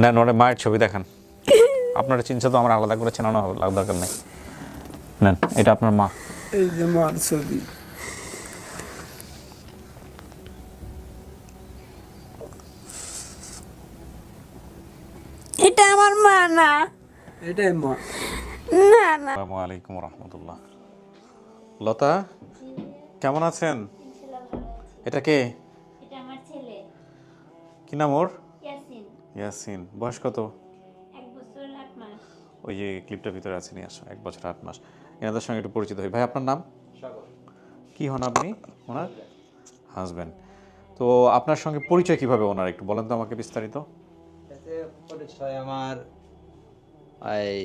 নেন ওরে মায়ের ছবি দেখান। আপনারা চিনছে তো আমার আলাদা করে চেনানো হবে লাগ দরকার নেই। নেন এটা আপনার মা। এই যে মার ছবি। এটা আমার মা না। এটাই মা। না না। আসসালামু আলাইকুম রহমতুল্লাহ। লতা কেমন আছেন? এটা কে? এটা আমার ছেলে। কি নাম ওর? ইয়াসিন বয়স কত? এক বছর ওই যে ক্লিপটার ভিতরে আছে নিয়ে আসো এক বছর আট মাস। এনাদের সঙ্গে একটু পরিচিত হই। ভাই আপনার নাম? কি হন আপনি? ওনার? হাজব্যান্ড তো আপনার সঙ্গে পরিচয় কীভাবে ওনার একটু বলেন তো আমাকে বিস্তারিত। এতে পরিচয় আমার এই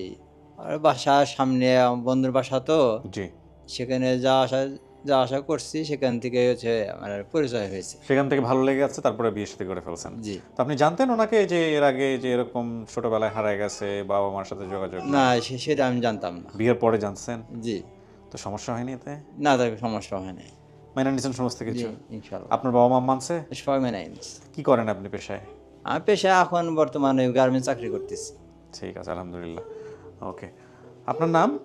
আর বাসার সামনে বন্ধুর বাসা তো। জি। সেখানে যা আসা যা আশা করছি সেখান থেকে হচ্ছে আমার পরিচয় হয়েছে। সেখান থেকে ভালো লেগে যাচ্ছে তারপরে বিয়ে সাথে করে ফেলছেন। জি। তো আপনি জানতেন ওনাকে যে এর আগে যে এরকম ছোটবেলায় হারায় গেছে বাবা মার সাথে যোগাযোগ না সে- সেটা আমি জানতাম না। বিয়ের পরে জানছেন? জি। তো সমস্যা হয়নি এতে? না তার সমস্যা হয়নি মেনে নিয়েছেন সমস্ত কিছু? ইনশাল্লাহ আপনার বাবা মা মানছে? সবাই মেনে কি করেন আপনি পেশায়? আমি পেশায় এখন বর্তমানে গার্মেন্টস চাকরি করতেছি। ঠিক আছে আলহামদুলিল্লাহ। ওকে। আপনার নাম?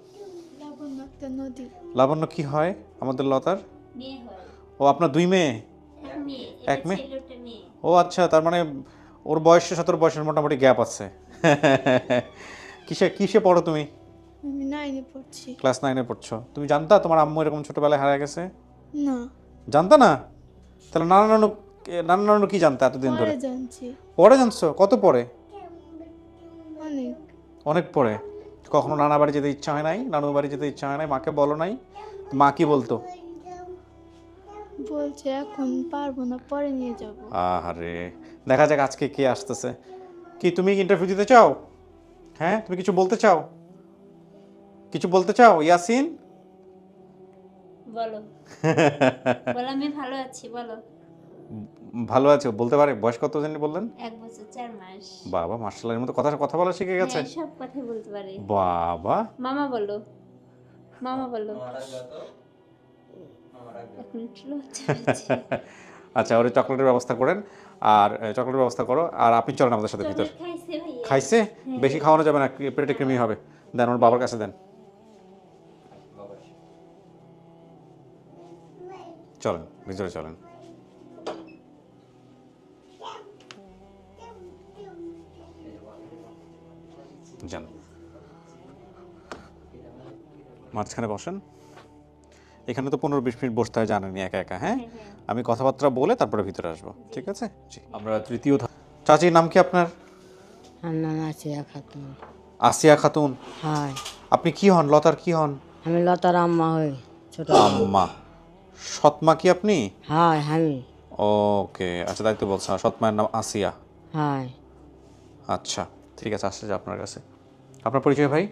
লাবণ্য নদী। লাবণ্য কি হয় আমাদের লতার? ও আপনার দুই মেয়ে? এক মেয়ে? ও আচ্ছা তার মানে ওর বয়সের সতেরো বয়সের মোটামুটি গ্যাপ আছে। কিসে কিসে পড়ো তুমি? আমি নাইনে পড়ছি। ক্লাস নাইনে পড়ছো। তুমি জানতা তোমার আম্মু এরকম ছোটবেলায় হারা গেছে? না। জানতা না? তাহলে নানা নানু নানা নানু কি জানতা এতদিন ধরে? পরে জানছি। পরে জানছো? কত পরে অনেক। অনেক পরে কখনো নানা বাড়ি যেতে ইচ্ছা হয় নাই নানু বাড়ি যেতে ইচ্ছা হয় নাই মাকে বলো নাই। মা কি বলতো? বলছে এখন পারব না পরে নিয়ে যাব। আহারে দেখা যাক আজকে কে আসতেছে। কি তুমি ইন্টারভিউ দিতে চাও? হ্যাঁ তুমি কিছু বলতে চাও? কিছু বলতে চাও ইয়াসিন? বলো। বলো আমি ভালো আছি বলো। ভালো আছে? বলতে পারে বয়স কত জানি বললেন? এক বছর চার মাস। বাবা মার্শালের মতো কথা কথা বলা শিখে গেছে? হ্যাঁ, সব কথা বলতে পারে। বাবা। মামা বলো। মামা বলো। আচ্ছা ওরে চকলেটের ব্যবস্থা করেন। আর চকলেটের ব্যবস্থা করো। আর আপনি চলেন আমাদের সাথে ভিতর। খাইছে খাইছে? বেশি খাওয়ানো যাবে না পেটে কৃমি হবে। দেন ওর বাবার কাছে দেন। চলেন ভিতরে চলেন। মাঝখানে বসেন। এখানে তো পনেরো বিশ মিনিট বসতে হয় জানেনি একা একা হ্যাঁ? আমি কথাবার্তা বলে তারপরে ভিতরে আসব ঠিক আছে? জি। আমরা তৃতীয় চাচির নাম কি আপনার? নাম আসিয়া খাতুন। আসিয়া খাতুন? হয়। আপনি কি হন? লতার কি হন? আমি লতার আম্মা হই ছোট আম্মা। সৎমা কি আপনি? হয় আমি। ওকে আচ্ছা দায়িত্ব বলছেন সৎমায়ের নাম আসিয়া। হয়। আচ্ছা ঠিক আছে আসছে আপনার কাছে। আপনার পরিচয় ভাই?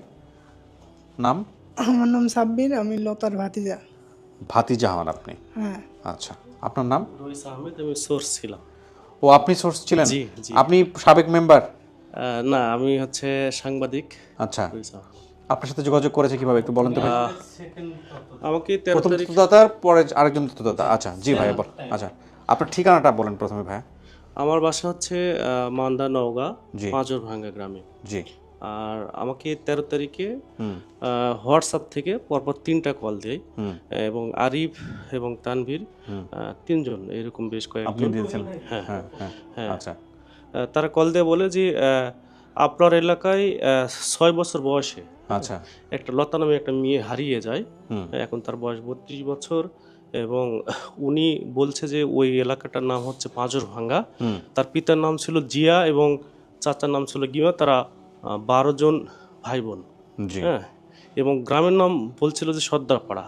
নাম? আমার নাম সাব্বির আমি লতার ভাতিজা। ভাতিজা হন আপনি? হ্যাঁ। আচ্ছা আপনার নাম? রইস আহমেদ আমি সোর্স ছিলাম। ও আপনি সোর্স ছিলেন? জি, জি। আপনি সাবেক মেম্বার না আমি হচ্ছে সাংবাদিক। আচ্ছা। আপনার সাথে যোগাযোগ করেছে কীভাবে একটু বলেন তো ভাই। আমাকে তেরো প্রথম তারিখ তথ্যদাতার পরে আরেকজন তথ্যদাতা আচ্ছা জি ভাই বল আচ্ছা। আপনার ঠিকানাটা বলেন প্রথমে ভাই আমার বাসা হচ্ছে মান্দা নওগাঁ জি। পাঁচর ভাঙ্গা গ্রামে। জি। আর আমাকে তেরো তারিখে হোয়াটসঅ্যাপ থেকে পরপর তিনটা কল দেয়। এবং আরিফ এবং তানভীর তিনজন এরকম বেশ কয়েকজন। হ্যাঁ হ্যাঁ হ্যাঁ হ্যাঁ। আচ্ছা। তারা কল দিয়ে বলে যে আপনার এলাকায় ছয় বছর বয়সে আচ্ছা। একটা লতা নামে একটা মেয়ে হারিয়ে যায়। এখন তার বয়স বত্রিশ বছর এবং উনি বলছে যে ওই এলাকাটার নাম হচ্ছে পাঁজর ভাঙ্গা তার পিতার নাম ছিল জিয়া এবং চাচার নাম ছিল গিমা। তারা বারো জন ভাই বোন হ্যাঁ? এবং গ্রামের নাম বলছিল যে সর্দারপাড়া।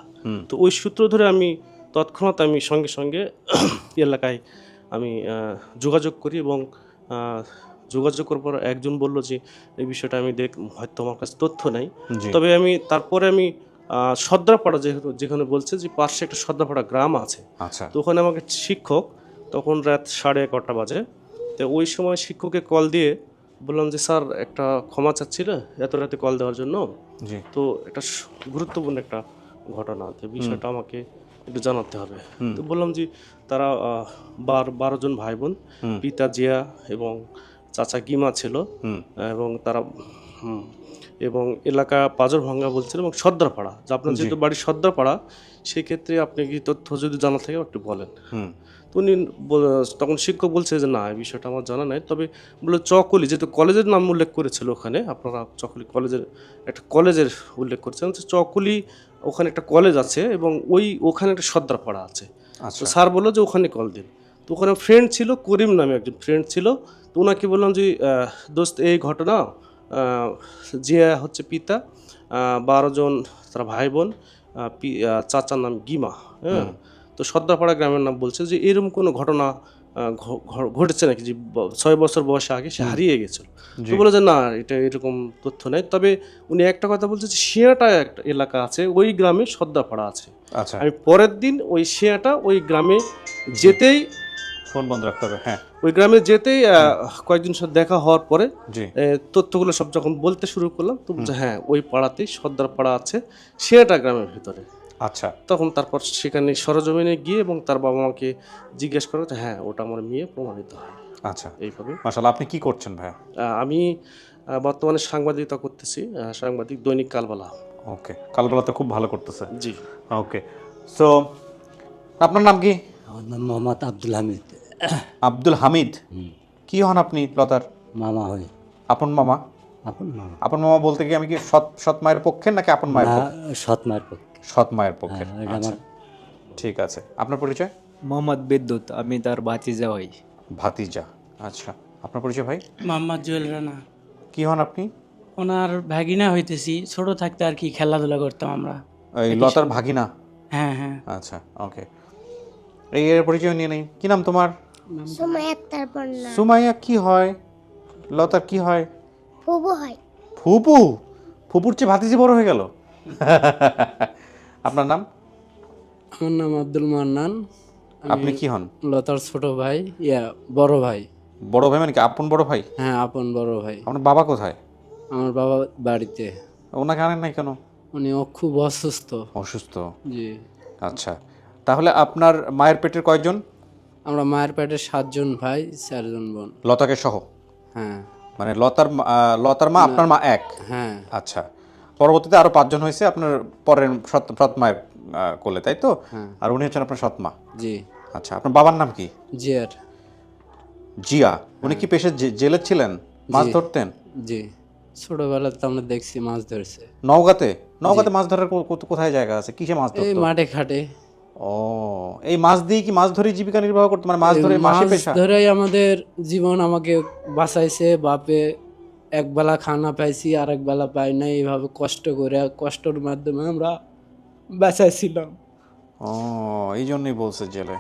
তো ওই সূত্র ধরে আমি তৎক্ষণাৎ আমি সঙ্গে সঙ্গে এলাকায় আমি যোগাযোগ করি এবং যোগাযোগ করার পর একজন বলল যে এই বিষয়টা আমি দেখ হয়তো আমার কাছে তথ্য নাই। তবে আমি তারপরে আমি সর্দারপাড়া যেহেতু যেখানে বলছে যে পাশে একটা সর্দারপাড়া গ্রাম আছে। আচ্ছা। তো ওখানে আমাকে শিক্ষক তখন রাত সাড়ে এগারোটা বাজে। তো ওই সময় শিক্ষককে কল দিয়ে বললাম যে স্যার একটা ক্ষমা চাচ্ছিল এত রাতে কল দেওয়ার জন্য। তো একটা গুরুত্বপূর্ণ একটা ঘটনা। তো বিষয়টা আমাকে একটু জানাতে হবে। তো বললাম যে তারা বার বারো জন ভাই বোন পিতা জিয়া এবং চাচা গিমা ছিল। এবং তারা এবং এলাকা পাজর ভাঙ্গা বলছিল এবং সর্দারপাড়া যে আপনার যেহেতু বাড়ি সর্দারপাড়া সেক্ষেত্রে আপনি কি তথ্য যদি জানা থাকে একটু বলেন। হুম। তো উনি তখন শিক্ষক বলছে যে না এই বিষয়টা আমার জানা নাই। তবে বলে চকলি যেহেতু কলেজের নাম উল্লেখ করেছিল ওখানে আপনারা চকলি কলেজের একটা কলেজের উল্লেখ করেছেন চকলি ওখানে একটা কলেজ আছে এবং ওই ওখানে একটা সর্দারপাড়া আছে। আচ্ছা। তো স্যার বলল যে ওখানে কল দিন। তো ওখানে ফ্রেন্ড ছিল করিম নামে একজন ফ্রেন্ড ছিল তো ওনাকে বললাম যে দোস্ত এই ঘটনা জিয়া হচ্ছে পিতা বারো জন তারা ভাই বোন চাচার নাম গিমা হ্যাঁ? তো সর্দারপাড়া গ্রামের নাম বলছে যে এরকম কোনো ঘটনা ঘটেছে নাকি যে ছয় বছর বয়সে আগে সে হারিয়ে গেছিল? তো বলে যে না এটা এরকম তথ্য নেই। তবে উনি একটা কথা বলছে যে শিয়াটা একটা এলাকা আছে ওই গ্রামে সর্দারপাড়া আছে। আচ্ছা। আমি পরের দিন ওই শিয়াটা ওই গ্রামে যেতেই ফোন বন্ধ রাখতে হবে হ্যাঁ। ওই গ্রামে যেতেই কয়েকদিন সাথে দেখা হওয়ার পরে তথ্যগুলো সব যখন বলতে শুরু করলাম তো হ্যাঁ ওই পাড়াতেই সর্দার পাড়া আছে শিয়াটা গ্রামের ভিতরে। আচ্ছা। তখন তারপর সেখানে সরজমিনে গিয়ে এবং তার বাবা মাকে জিজ্ঞেস করা যে হ্যাঁ ওটা আমার মেয়ে প্রমাণিত হয়। আচ্ছা। এইভাবে। মাশাল্লাহ আপনি কি করছেন ভাইয়া? আমি বর্তমানে সাংবাদিকতা করতেছি সাংবাদিক দৈনিক কালবালা। ওকে কালবেলা তো খুব ভালো করতেছে। জি। ওকে সো আপনার নাম কি? আমার নাম মোহাম্মদ আব্দুল হামিদ। আব্দুল হামিদ? কি হন আপনি লতার? মামা হই। আপন মামা? আপন মামা। আপন মামা বলতে কি আমি কি সৎ সৎ মায়ের পক্ষে নাকি আপন মায়ের পক্ষে? সৎ মায়ের পক্ষে। সৎ মায়ের পক্ষে হ্যাঁ, আচ্ছা। ঠিক আছে। আপনার পরিচয়? মোহাম্মদ বিদ্যুৎ আমি তার ভাতিজা হই ভাতিজা। আচ্ছা। আপনার পরিচয় ভাই? মোহাম্মদ জুয়েল রানা। কি হন আপনি? ওনার ভাগিনা হইতেছি। ছোট থাকতে আর কি খেলাধুলা করতাম আমরা। এই লতার ভাগিনা? হ্যাঁ হ্যাঁ। আচ্ছা ওকে। এই এর পরিচয় নিয়ে নেই। কি নাম তোমার? সময় একটার পর সুমাইয়া কি হয়? লতার কি হয়? ফুবু হয়। ফুপু? ফুপুর চেয়ে ভাতিজি বড় হয়ে গেল? আপনার নাম? আমার নাম আব্দুল মান্নান। আপনি কি হন? লতার ছোট ভাই ইয়া বড় ভাই। বড় ভাই মানে কি? আপন বড় ভাই? হ্যাঁ আপন বড় ভাই। আপনার বাবা কোথায়? আমার বাবা বাড়িতে। ওনাকে আনেন নাই কেন? উনি খুব অসুস্থ। অসুস্থ? জি। আচ্ছা। তাহলে আপনার মায়ের পেটের কয়জন? আমরা মায়ের পেটে সাতজন ভাই চারজন বোন। লতাকে সহ? হ্যাঁ। মানে লতার লতার মা আপনার মা এক? হ্যাঁ। আচ্ছা। পরবর্তীতে আরও পাঁচজন হয়েছে আপনার পরের সৎ সৎ মায়ের কোলে তাই তো? আর উনি হচ্ছেন আপনার সৎ মা। জি। আচ্ছা আপনার বাবার নাম কি? জিয়ার। জিয়া। উনি কি পেশে জেলে ছিলেন? মাছ ধরতেন? জি। ছোটবেলাতে আমরা দেখছি মাছ ধরছে। নওগাঁতে? নওগাঁতে মাছ ধরার কোথায় জায়গা আছে? কিসে মাছ এই ধরতো? মাঠে খাটে। ও এই মাছ দিয়ে কি মাছ ধরে জীবিকা নির্বাহ করতো? মানে মাছ ধরে মাসে মাছ পেশা? ধরেই আমাদের জীবন আমাকে বাঁচাইছে বাপে একবেলা খানা পাইছি আর একবেলা পাই না এইভাবে কষ্ট করে কষ্টের মাধ্যমে আমরা বাঁচাইছিলাম ও এই জন্যই বলছে জেলে।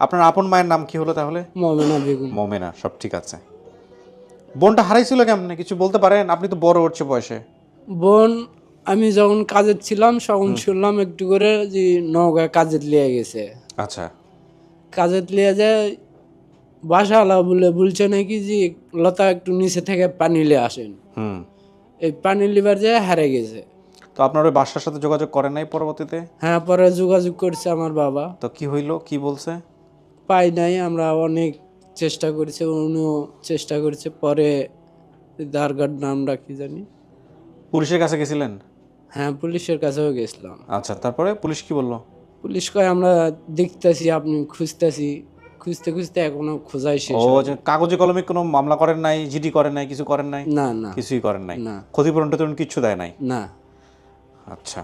আপনার আপন মায়ের নাম কি হলো তাহলে? মমেনা বেগুন মোমেনা সব ঠিক আছে। বোনটা হারাইছিল কেমনে? কিছু বলতে পারেন? আপনি তো বড় হচ্ছে বয়সে। বোন আমি যখন কাজের ছিলাম তখন শুনলাম একটু করে যে নৌকায় কাজের লিয়ে গেছে। আচ্ছা। কাজের লিয়ে যায় বাসাওয়ালা বলে বলছে নাকি যে লতা একটু নিচে থেকে পানি লিয়ে আসেন। হুম। এই পানি লিবার যায় হারে গেছে। তো আপনার ওই বাসার সাথে যোগাযোগ করেন নাই পরবর্তীতে? হ্যাঁ পরে যোগাযোগ করছে আমার বাবা। তো কি হইল? কি বলছে? পাই নাই আমরা অনেক চেষ্টা করেছি উনিও চেষ্টা করেছে পরে দারগার নামটা কি জানি? পুলিশের কাছে গেছিলেন? হ্যাঁ পুলিশের কাছেও গেছিলাম। আচ্ছা তারপরে পুলিশ কি বলল? পুলিশ কয় আমরা দেখতেছি আপনি খুঁজতেছি। খুঁজতে খুঁজতে এখনও খোঁজাই শেষ ও কাগজে কলমে কোনো মামলা করেন নাই জিডি করেন নাই কিছু করেন নাই? না না। কিছুই করেন নাই? না। ক্ষতিপূরণ টতিপূরণ কিচ্ছু দেয় নাই? না। আচ্ছা।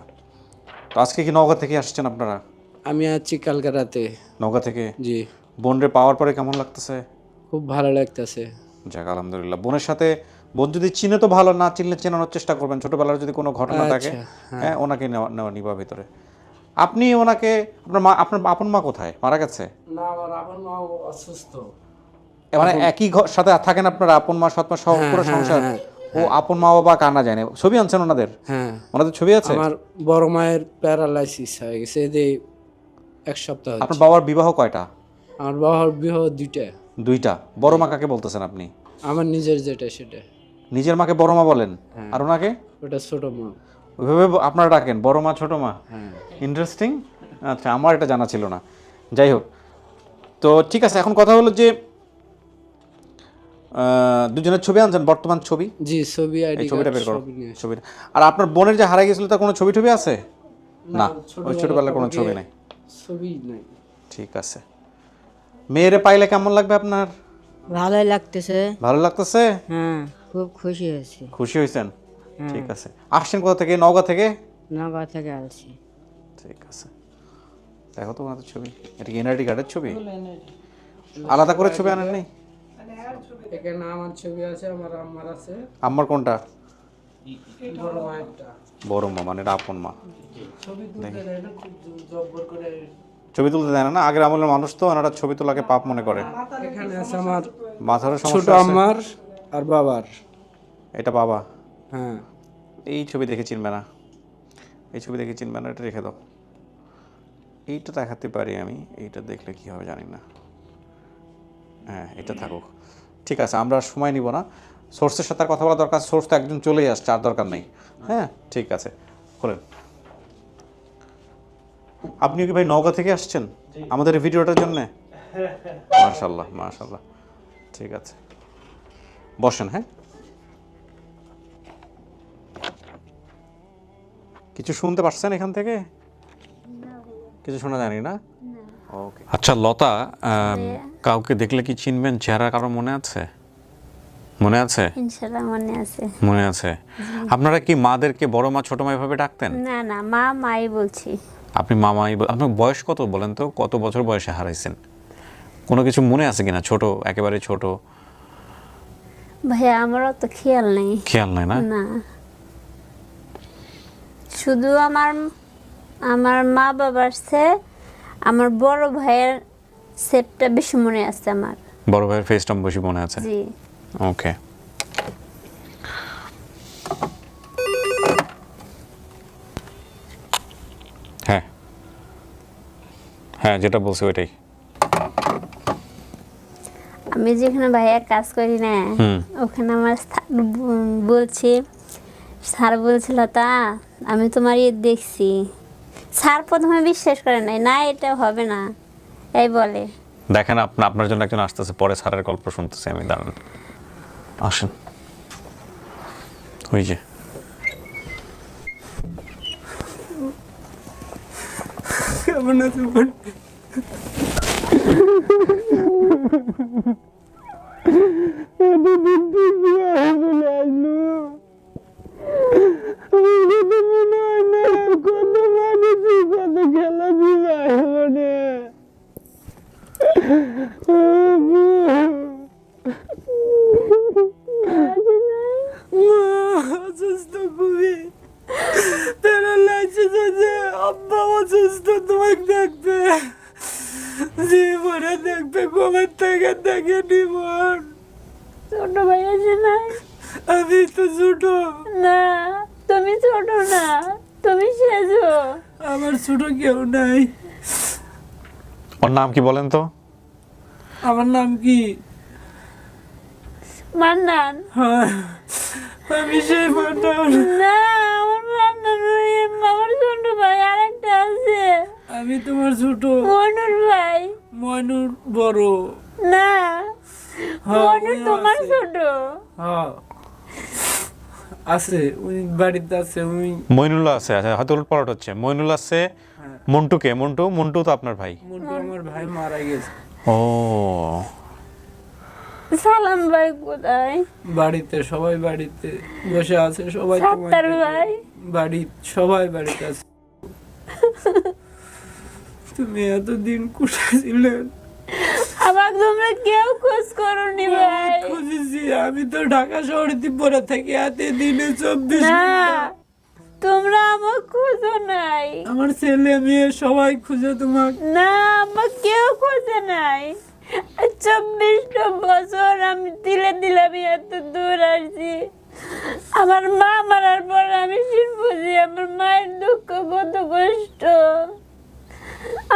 তো আজকে কি নওগাঁ থেকে আসছেন আপনারা? আমি আছি কালকে রাতে। নওগাঁ থেকে? জি। বোনরে পাওয়ার পরে কেমন লাগতেছে? খুব ভালো লাগতেছে। যাক আলহামদুলিল্লাহ। বোনের সাথে বোন যদি চিনে তো ভালো না চিনলে চেনানোর চেষ্টা করবেন। ছোটবেলার যদি কোনো ঘটনা থাকে আচ্ছা, হ্যাঁ ওনাকে নেওয়া নেওয়া নিবা ভিতরে। আপনি ওনাকে আপনার মা আপনার আপন মা কোথায়? মারা গেছে? না আমার আপন মা অসুস্থ। মানে একই ঘর সাথে থাকেন আপনারা আপন মা সৎ মা সহ হ্যাঁ, পুরো হ্যাঁ, সংসার? হ্যাঁ, ও আপন মা বাবা কানা যায় না ছবি আনছেন ওনাদের? হ্যাঁ। ওনাদের ছবি আছে? আমার বড় মায়ের প্যারালাইসিস হয়ে গেছে যে এক সপ্তাহ আপনার বাবার বিবাহ কয়টা? আমার বাবার বিবাহ দুইটা। দুইটা। বড় মা কাকে বলতেছেন আপনি? আমার নিজের যেটা সেটা। নিজের মাকে বড় মা বলেন? আর ওনাকে? ওটা ছোট মা। ওইভাবে আপনারা ডাকেন বড় মা ছোট মা। হ্যাঁ। ইন্টারেস্টিং আচ্ছা আমার এটা জানা ছিল না। যাই হোক। তো ঠিক আছে এখন কথা হলো যে দুজনের ছবি আনছেন বর্তমান ছবি? জি ছবি আইডি ছবিটা বের করো। ছবিটা। আর আপনার বোনের যে হারিয়ে গেছিল তার কোনো ছবি টবি আছে? না ওই ছোটবেলার ছোটবেলার কোনো ছবি নেই। ছবি নাই। ঠিক আছে। মেয়েরে পাইলে কেমন লাগবে আপনার? ভালোই লাগতেছে। ভালো লাগতেছে? হ্যাঁ খুব খুশি হয়েছি। খুশি হয়েছেন? ঠিক আছে। আসছেন কোথা থেকে? নওগাঁ থেকে? নগর থেকে আসছি। ঠিক আছে। দেখো তো ওনাদের ছবি। এটা কি এনআইডি কার্ডের ছবি? আলাদা করে ছবি আনেন নেই এখানে আমার ছবি আছে আমার আম্মার আছে। আমার কোনটা? বড় মায়েরটা। বড় মা মানে এটা আপন মা। ছবি তুলতে দেয় না খুব জব্বর করে। ছবি তুলতে দেয় না না? আগের আমলের মানুষ তো ওনারা ছবি তোলাকে পাপ মনে করে। এখানে আছে আমার মাথারও ছোট সমস্যা আছে। আম্মার আর বাবার। এটা বাবা। হ্যাঁ। এই ছবি দেখে চিনবে না। এই ছবি দেখে চিনবে না এটা রেখে দাও। এইটা দেখাতে পারি আমি এইটা দেখলে কি হবে জানি না। হ্যাঁ এটা থাকুক। ঠিক আছে আমরা সময় নিব না। সোর্সের সাথে কথা বলা দরকার সোর্স তো একজন চলেই আসছে আর দরকার নেই। হ্যাঁ ঠিক আছে খোলেন। আপনিও কি ভাই নওগাঁ থেকে আসছেন? আমাদের ভিডিওটার জন্য? মাশাল্লাহ মাশাল্লাহ ঠিক আছে। বসেন হ্যাঁ। কিছু শুনতে পারছেন এখান থেকে? কিছু শোনা জানি না? ওকে আচ্ছা লতা কাউকে দেখলে কি চিনবেন? চেহারা কারও মনে আছে? মনে আছে? মনে আছে। মনে আছে। আপনারা কি মাদেরকে বড় মা ছোট মা এভাবে ডাকতেন? না না মা মাই বলছি। আপনি মামাই আপনার বয়স কত বলেন তো? কত বছর বয়সে হারাইছেন? কোনো কিছু মনে আছে কিনা? ছোট একেবারে ছোট? ভাইয়া আমারও তো খেয়াল নেই। খেয়াল নেই না? না। শুধু আমার আমার মা বাবার সে আমার বড় ভাইয়ের সেটটা বেশি মনে আছে আমার। বড় ভাইয়ের ফেসটা বেশি মনে আছে? জি। ওকে। হ্যাঁ। হ্যাঁ যেটা বলছি ওইটাই। আমি যেখানে ভাইয়া কাজ করি না ওখানে আমার বলছি স্যার বলছিল তা আমি তোমার ইয়ে দেখছি। স্যার প্রথমে বিশ্বাস করে নাই না এটা হবে না। এই বলে। দেখেন আপনার আপনার জন্য একজন আসতেছে পরে স্যারের গল্প শুনতেছি আমি দাঁড়ান। আসেন। ওই যে। কেমন আছে থেকে আসলে আসলো। কত মানুষই কত খেলা দিবা মানে অসুস্থ খুবই প্যারালাইসিস আছে আব্বা অসুস্থ তোমাকে দেখতে জীবনে দেখতে কবে থেকে দেখে নিবন ছোট ভাই আছে না? আমি তো ছোট। না তুমি ছোট না তুমি সেজো। আমার ছোট কেউ নাই। ওর নাম কি বলেন তো? আমার নাম কি? মান্নান। হ্যাঁ, আমি সেই মান্নান। না আমার মান্নান আমার ছোট ভাই আরেকটা আছে। আমি তোমার ছোট। মনুর ভাই। ময়নুর বড়। না হ্যাঁ, উনিও তোমার ছোট। হ্যাঁ। আছে উনি বাড়িতে আছে উনি মইনুল্লাহ আছে আচ্ছা হয়তো উলট হচ্ছে। মইনুল্লাহ আছে মন্টুকে। মন্টু মন্টু তো আপনার ভাই। মুন্টু আমার ভাই মারা গেছে। ও। সালাম ভাই কোথায়? বাড়িতে সবাই বাড়িতে বসে আছে সবাই সাত্তার ভাই। বাড়ি সবাই বাড়িতে আছে। তুমি এতদিন কোথায় ছিলেন তোমরা কেউ খোঁজ করনি ভাই। খুঁজেছি আমি তো ঢাকা শহরে পরে থাকি এতে দিনে চব্বিশ তোমরা আমার খুঁজো নাই। আমার ছেলে মেয়ে সবাই খুঁজে তোমার না আমার কেউ খোঁজে নাই। চব্বিশটা বছর আমি দিলে দিলে আমি এত দূর আসছি। আমার মা মারার পর আমি শিল বুঝি আমার মায়ের দুঃখ কত কষ্ট।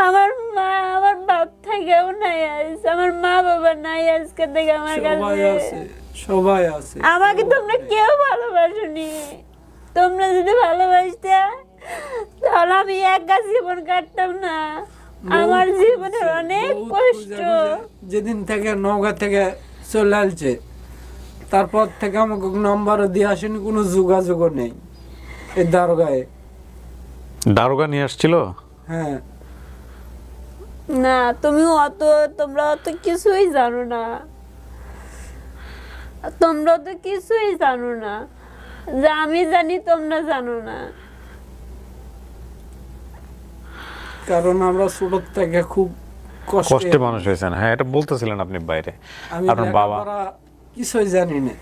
আমার মা আমার বাপ থেকেও নাই আজ। আমার মা বাবা নাই আজকে থেকে আমার কাছে। সবাই আছে। আমাকে তোমরা কেউ ভালোবাসনি। তোমরা যদি ভালোবাসতে তাহলে আমি একা জীবন কাটতাম না। আমার জীবনের অনেক কষ্ট। যেদিন থেকে নৌকা থেকে চলে আসছে তারপর থেকে আমাকে নাম্বারও দিয়ে আসেনি কোনো যোগাযোগও নেই। এই দারোগায়। দারোগা নিয়ে আসছিল? হ্যাঁ। না তুমি অত তোমরা অত কিছুই জানো না। তোমরা তো কিছুই জানো না। যা আমি জানি তোমরা জানো না। কারণ আমরা ছোট থেকে খুব কষ্টে মানুষ হয়েছেন। হ্যাঁ এটা বলতেছিলেন আপনি বাইরে। আপনার বাবা কিছুই জানি না।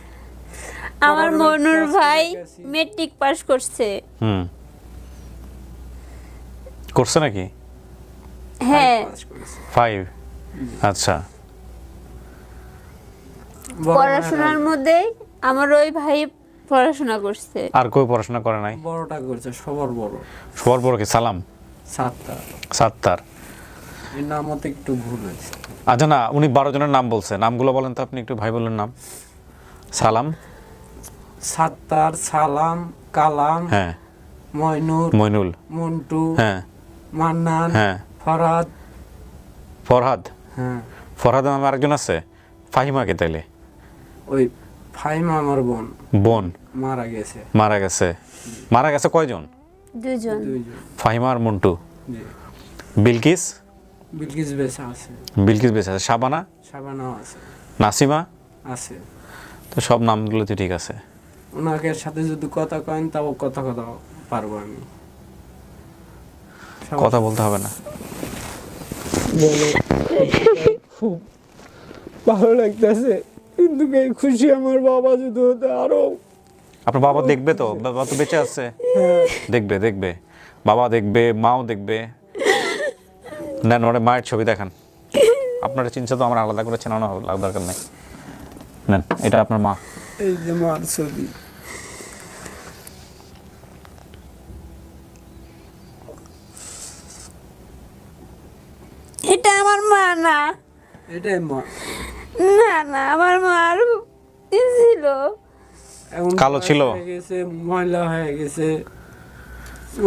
আমার মনুর ভাই মেট্রিক পাস করছে। হুম। করছে নাকি? হ্যাঁ। ফাইভ আচ্ছা। পড়াশোনার মধ্যে আমার ওই ভাই পড়াশোনা করছে। আর কেউ পড়াশোনা করে নাই? বড়টা করছে সবার বড়। সবার বড় কি? সালাম। সাতটা সাত্তার। এই নামতে একটু ভুল হয়েছে। আচ্ছা না উনি বারো জনের নাম বলছে। নামগুলো বলেন তো আপনি একটু ভাই বললেন নাম। সালাম। সাত্তার সালাম কালাম হ্যাঁ। ময়নুর মইনুল। মন্টু হ্যাঁ। মান্নান হ্যাঁ। ফরাদ ফরহাদ? হ্যাঁ। ফরহাদ নামে আরেকজন আছে? ফাহিমাকে তাইলে? ওই ফাইমা আমার বোন। বোন? মারা গেছে। মারা গেছে। মারা গেছে কয়জন? দুইজন। ফাহিমা আর মন্টু? জি। বিলকিস? বিলকিস বেচা আছে। বিলকিস বেঁচে আছে। সাবানা সাবানাও আছে। নাসিমা? আছে। তো সব নামগুলো তো ঠিক আছে। ওনাকে সাথে যদি কথা কয়েন তাও কথা কথা পারব আমি। কথা বলতে হবে না। বলে খুব ভালো লাগতেছে। কিন্তু এই খুশি আমার বাবা যদি হতো আরও। আপনার বাবা দেখবে তো? বাবা তো বেঁচে আছে। দেখবে দেখবে। বাবা দেখবে মাও দেখবে। নেন ওরে মায়ের ছবি দেখান। আপনার চিন্তা তো আমার আলাদা করে চেনানো দরকার নেই। নেন এটা আপনার মা। এই যে মার ছবি এটা আমার মা না। এটাই মা। না না আমার মা আর ছিল। এখন কালো ছিল? গেছে ময়লা হয়ে গেছে।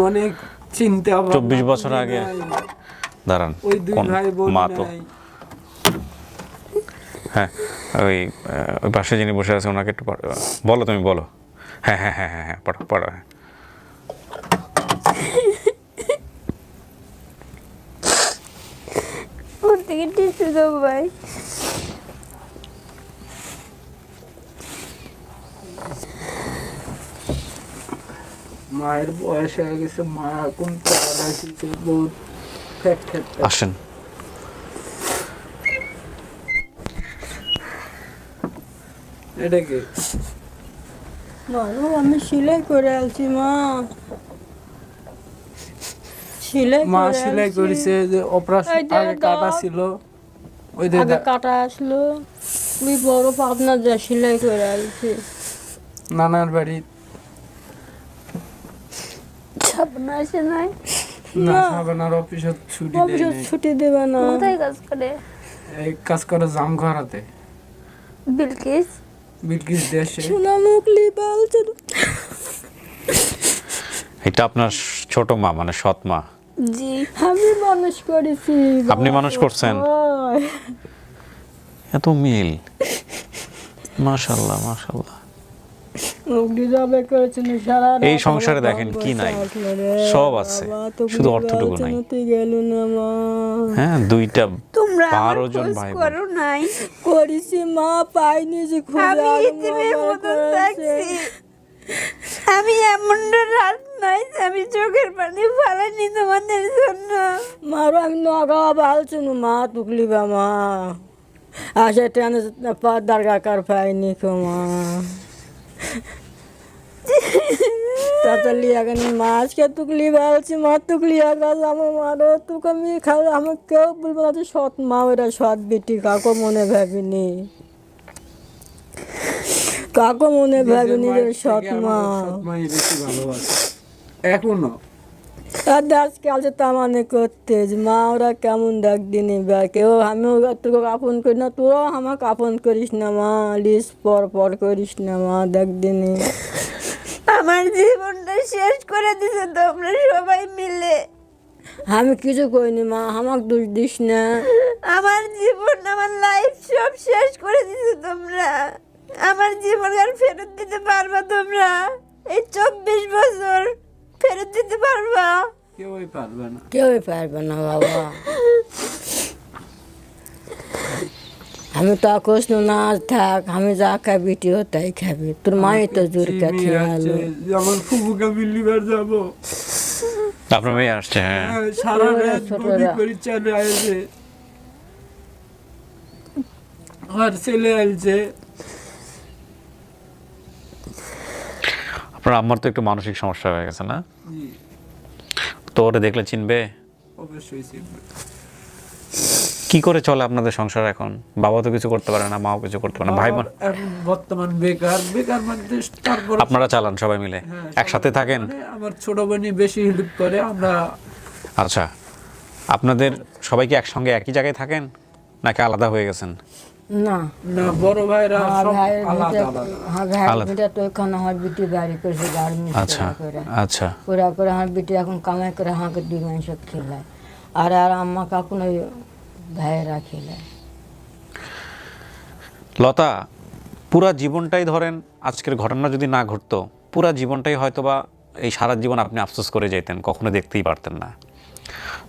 অনেক চিন্তা চব্বিশ বছর আগে। দাঁড়ান ওই দুই ভাই বোন মা তো? হ্যাঁ ওই ওই পাশে যিনি বসে আছে ওনাকে একটু। বলো তুমি বলো। হ্যাঁ হ্যাঁ হ্যাঁ হ্যাঁ হ্যাঁ পড়ো পড়ো হ্যাঁ। ওর থেকে টিসু দেবো ভাই। মায়ের বয়স হয়ে গেছে মা এখন বহুত ফ্যাট ফ্যাট আসেন। এটাকে বলো আমি সিলাই করে আলছি মা। মা সেলাই করেছে যে অপারেশন আগে কাটা ছিল। ওই যে কাটা আসলো। ওই বড় পাবনা যা সেলাই করে নানার বাড়ি। আসে নাই? না অফিসত ছুটি অফিসে ছুটি দেবে না। কোথায় কাজ করে? এই কাজ করে জাম ঘরাতে বিলকিস? বিলকিস দেশে। এটা আপনার ছোট মা মানে সৎ মা। জি আমি মানুষ করেছি আপনি মানুষ করছেন। এত মিল। মাশাল্লাহ মাশাল্লাহ এই সংসারে দেখেন কি নাই? সব আছে, শুধু অর্থটুকু নাই। গেল না মা। হ্যাঁ দুইটা বারো জন ভাই করো নাই। করেছি মা পাইনি যে খুঁজে আমি আলু ইতিমের বাবা মতন করেছে। থাকছি আমি এমন রাত নাই, আমি চোখের পানি ফালাইনি তোমাদের জন্য। মারো, আমি নগা বালছি না মা তুকলি বা মা। আসে টেনে পা দারগা কার পাইনি মা। তাতে লিয়া কেন মা, আজকে তুকলি বালছি মা তুকলি আগা যাব মারো, তুকে আমি খাই আমি কেউ বলব না সৎ মা ওরা সৎ বেটি, কাকো মনে ভাবিনি। কাকো মনে ভাবিনি যে সৎ মা। বেশি ভালোবাসে। এখনও? আর আজকাল যে তামানে করতে মা ওরা কেমন ডাক দিনি বা কেউ আমিও তোকে আপন করি না তোরাও আমাকে আপন করিস না মা। লিস পর পর করিস না মা দেখ দিনি আমার জীবনটা শেষ করে দিছে তোমরা সবাই মিলে। আমি কিছু করিনি মা আমাকে দোষ দিস না। আমার জীবন আমার লাইফ সব শেষ করে দিছে তোমরা। আমার জীবন আর ফেরত দিতে পারবা তোমরা। এই চব্বিশ বছর ফেরত দিতে পারবা। কেউই পারবে না। কেউই পারবে না বাবা। আমি তো কৃষ্ণ না থাক আমি যা খাবি তুইও তাই খাবি। তোর মাই তো জোর কাছে আলো। আমার ফুবুকে মিলিবার যাব। আপনার মেয়ে আসছে হ্যাঁ। সারা রাত। বডি চলে আসে আর ছেলে আসছে আপনার আম্মার তো একটু মানসিক সমস্যা হয়ে গেছে না? তো ওরে দেখলে চিনবে? অবশ্যই চিনবে। কি করে চলে আপনাদের সংসার এখন? বাবা তো কিছু করতে পারে না মাও কিছু করতে পারে না ভাই বোন বর্তমান বেকার বেকার মানে তারপর আপনারা চালান সবাই মিলে একসাথে থাকেন? মানে আমার ছোট বোনই বেশি হেল্প করে আমরা আচ্ছা আপনাদের সবাই কি একসঙ্গে একই জায়গায় থাকেন নাকি আলাদা হয়ে গেছেন? না। না বড় ভাইরা সব আলাদা আলাদা। আমার ভাইয়ের আলাদা। ভিতরে তো ওখানে আমার বিটি বাড়ি করেছে গার্মেন্টস আচ্ছা আচ্ছা। করে করে আমার বিটি এখন কামাই করে আমাকে দুই মাংস খেলায়। আর আর আম্মা কাকুন ওই ভাইয়েরা খেলায়। লতা পুরা জীবনটাই ধরেন আজকের ঘটনা যদি না ঘটতো পুরা জীবনটাই হয়তোবা এই সারা জীবন আপনি আফসোস করে যেতেন কখনো দেখতেই পারতেন না।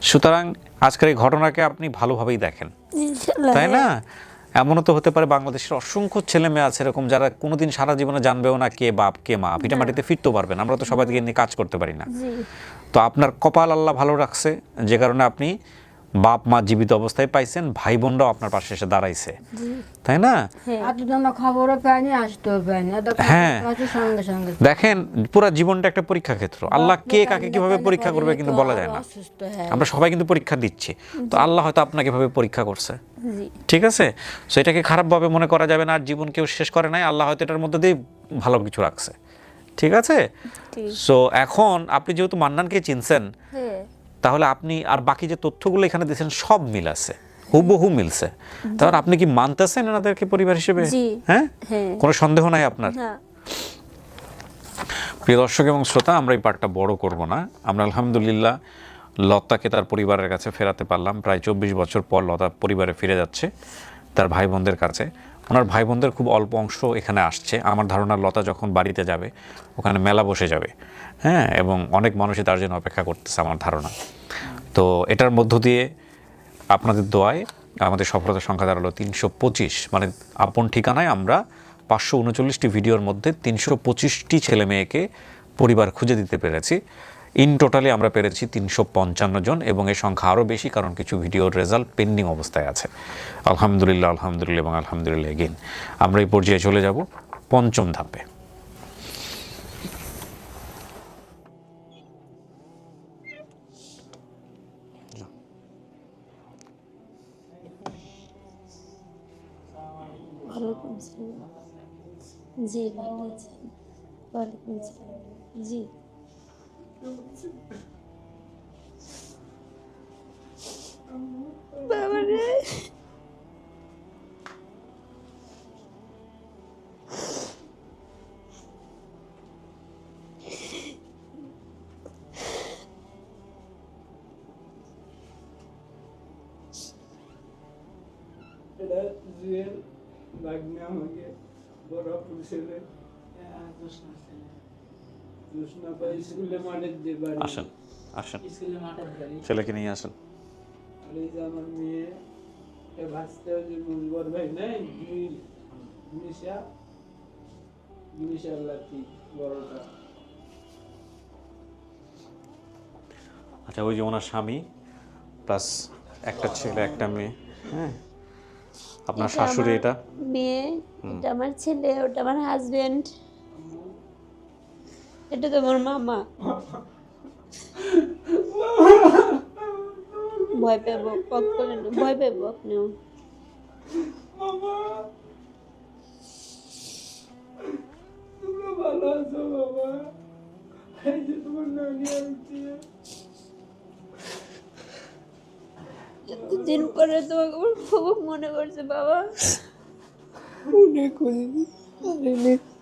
সুতরাং আজকের এই ঘটনাকে আপনি ভালোভাবেই দেখেন। তাই না? এমনও তো হতে পারে বাংলাদেশের অসংখ্য ছেলে মেয়ে আছে এরকম যারা কোনোদিন সারা জীবনে জানবেও না কে বাপ কে মা। ভিটা মাটিতে ফিরতেও পারবেন আমরা তো সবাই দিকে নিয়ে কাজ করতে পারি না। তো আপনার কপাল আল্লাহ ভালো রাখছে যে কারণে আপনি বাপ মা জীবিত অবস্থায় পাইছেন ভাই বোনরাও আপনার পাশে এসে দাঁড়াইছে। তাই না? হ্যাঁ। সঙ্গে দেখেন পুরো জীবনটা একটা পরীক্ষা ক্ষেত্র। আল্লাহ কে কাকে কীভাবে পরীক্ষা করবে কিন্তু বলা যায় না। হ্যাঁ। আমরা সবাই কিন্তু পরীক্ষা দিচ্ছি। তো আল্লাহ হয়তো আপনাকে ভাবে পরীক্ষা করছে। ঠিক আছে? সো এটাকে খারাপভাবে মনে করা যাবে না আর জীবন কেউ শেষ করে নাই। আল্লাহ হয়তো এটার মধ্যে দিয়ে ভালো কিছু রাখছে। ঠিক আছে? সো এখন আপনি যেহেতু মান্নানকে চিনছেন হ্যাঁ। তাহলে আপনি আর বাকি যে তথ্যগুলো এখানে দিয়েছেন সব মিল আছে হুবহু মিলছে। তাহলে আপনি কি মানতেছেন এনাদেরকে পরিবার হিসেবে? হ্যাঁ? হ্যাঁ। কোনো সন্দেহ নাই আপনার? প্রিয় দর্শক এবং শ্রোতা আমরা এই পার্টটা বড় করব না। আমরা আলহামদুলিল্লাহ লতাকে তার পরিবারের কাছে ফেরাতে পারলাম। প্রায় চব্বিশ বছর পর লতা পরিবারে ফিরে যাচ্ছে তার ভাই বোনদের কাছে। ওনার ভাই বোনদের খুব অল্প অংশ এখানে আসছে। আমার ধারণা লতা যখন বাড়িতে যাবে, ওখানে মেলা বসে যাবে। হ্যাঁ এবং অনেক মানুষই তার জন্য অপেক্ষা করতেছে আমার ধারণা। তো এটার মধ্য দিয়ে আপনাদের দোয়ায় আমাদের সফলতার সংখ্যা দাঁড়াল তিনশো পঁচিশ। মানে আপন ঠিকানায় আমরা পাঁচশো উনচল্লিশটি ভিডিওর মধ্যে তিনশো পঁচিশটি ছেলে মেয়েকে পরিবার খুঁজে দিতে পেরেছি। ইন টোটালি আমরা পেরেছি তিনশো পঞ্চান্ন জন এবং এই সংখ্যা আরও বেশি কারণ কিছু ভিডিওর রেজাল্ট পেন্ডিং অবস্থায় আছে। আলহামদুলিল্লাহ আলহামদুলিল্লাহ এবং আলহামদুলিল্লাহ এগেন আমরা এই পর্যায়ে চলে যাব পঞ্চম ধাপে। জি জি। বাবা রে এটা জুয়েল ভাগ্নে আমাকে বড় পাই স্কুলে মাঠের যে বাড়ি আসেন আসেন। ছেলেকে নিয়ে আসেন। আমার মেয়ে ভাসতে ভাই নাই বড়টা আচ্ছা ওই যে ওনার স্বামী প্লাস একটা ছেলে একটা মেয়ে হ্যাঁ? আপনার শাশুড়ি এটা? মেয়ে এটা আমার ছেলে ওটা আমার হাজবেন্ড এটা তো আমার মামা। ভয় পাবো কখন ভয় পাবো আপনিও। তোমরা তোমার এতদিন পরে তোমাকে আমার খুব মনে করছে বাবা। মনে করি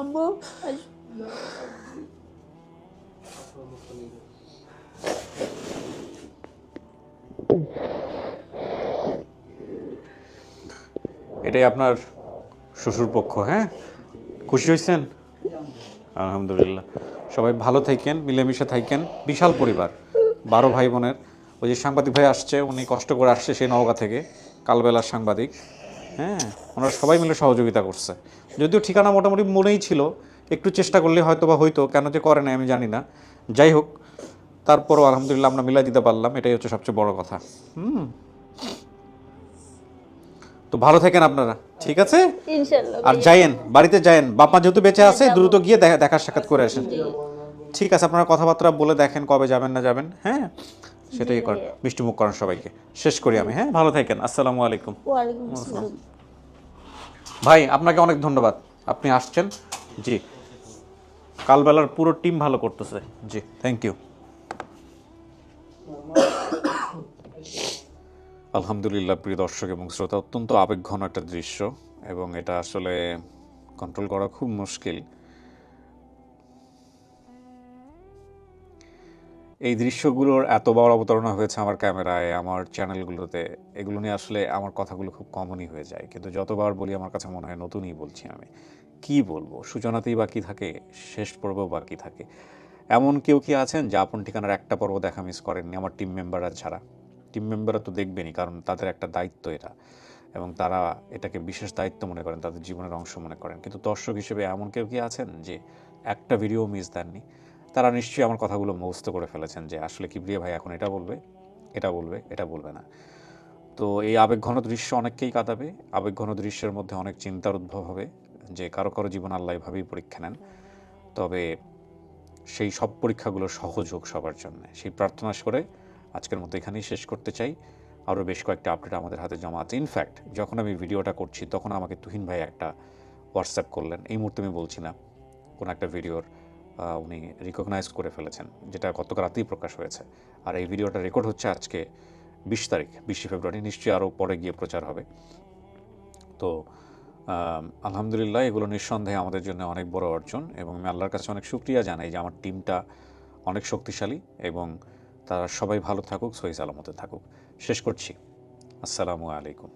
আম্মু। এটাই আপনার শ্বশুর পক্ষ হ্যাঁ? খুশি হয়েছেন? আলহামদুলিল্লাহ। সবাই ভালো থাকেন, মিলেমিশে থাকেন। বিশাল পরিবার, বারো ভাই বোনের। ওই যে সাংবাদিক ভাই আসছে, উনি কষ্ট করে আসছে সেই নওগাঁ থেকে, কালবেলার সাংবাদিক। হ্যাঁ ওনারা সবাই মিলে সহযোগিতা করছে। যদিও ঠিকানা মোটামুটি মনেই ছিল একটু চেষ্টা করলে হয়তো বা হয়তো কেন যে করে না আমি জানি না। যাই হোক তারপরও আলহামদুলিল্লাহ আমরা মিলাই দিতে পারলাম এটাই হচ্ছে সবচেয়ে বড় কথা। হুম। তো ভালো থাকেন আপনারা ঠিক আছে? আর যাইয়েন বাড়িতে যাইয়েন বাপমা যেহেতু বেঁচে আছে দ্রুত গিয়ে দেখা দেখা সাক্ষাৎ করে আসেন। ঠিক আছে আপনারা কথাবার্তা বলে দেখেন কবে যাবেন না যাবেন হ্যাঁ? সেটাই করেন মিষ্টি মুখ করেন সবাইকে। শেষ করি আমি হ্যাঁ? ভালো থাকেন আসসালামু আলাইকুম। ভাই আপনাকে অনেক ধন্যবাদ। আপনি আসছেন জি। কালবেলার পুরো টিম ভালো করতেছে জি থ্যাংক ইউ আলহামদুলিল্লাহ প্রিয় দর্শক এবং শ্রোতা অত্যন্ত আবেগঘন একটা দৃশ্য এবং এটা আসলে কন্ট্রোল করা খুব মুশকিল। এই দৃশ্যগুলোর এত বড় অবতারণা হয়েছে আমার ক্যামেরায়, আমার চ্যানেলগুলোতে, এগুলো নিয়ে আসলে আমার কথাগুলো খুব কমনই হয়ে যায়। কিন্তু যতবার বলি আমার কাছে মনে হয় নতুনই বলছি আমি। কি বলব? সূচনাতেই বাকি থাকে? শেষ পর্ব বাকি থাকে? এমন কেউ কি আছেন যে আপন ঠিকানার একটা পর্ব দেখা মিস করেননি? আমার টিম মেম্বাররা ছাড়া টিম মেম্বাররা তো দেখবেনই, কারণ তাদের একটা দায়িত্ব এটা এবং তারা এটাকে বিশেষ দায়িত্ব মনে করেন, তাদের জীবনের অংশ মনে করেন। কিন্তু দর্শক হিসেবে এমন কেউ কি আছেন যে একটা ভিডিও মিস দেননি? তারা নিশ্চয়ই আমার কথাগুলো মুখস্থ করে ফেলেছেন যে আসলে কিবরিয়া ভাই এখন এটা বলবে এটা বলবে এটা বলবে না। তো এই আবেগঘন দৃশ্য অনেককেই কাঁদাবে, আবেগঘন দৃশ্যের মধ্যে অনেক চিন্তার উদ্ভব হবে যে কারও কারও জীবন আল্লাহ এভাবেই পরীক্ষা নেন। তবে সেই সব পরীক্ষাগুলো সহজ হোক সবার জন্য। সেই প্রার্থনা করে আজকের মতো এখানেই শেষ করতে চাই। আরও বেশ কয়েকটা আপডেট আমাদের হাতে জমা আছে। ইনফ্যাক্ট যখন আমি ভিডিওটা করছি, তখন আমাকে তুহিন ভাই একটা হোয়াটসঅ্যাপ করলেন। এই মুহূর্তে আমি বলছি না, কোনো একটা ভিডিওর উনি রিকগনাইজ করে ফেলেছেন, যেটা গতকাল রাতেই প্রকাশ হয়েছে। আর এই ভিডিওটা রেকর্ড হচ্ছে আজকে বিশ তারিখ, বিশে ফেব্রুয়ারি। নিশ্চয়ই আরও পরে গিয়ে প্রচার হবে। তো আলহামদুলিল্লাহ, এগুলো নিঃসন্দেহে আমাদের জন্য অনেক বড় অর্জন এবং আমি আল্লাহর কাছে অনেক শুক্রিয়া জানাই যে আমার টিমটা অনেক শক্তিশালী এবং তারা সবাই ভালো থাকুক, সহি সালামতে থাকুক। শেষ করছি। আসসালামু আলাইকুম।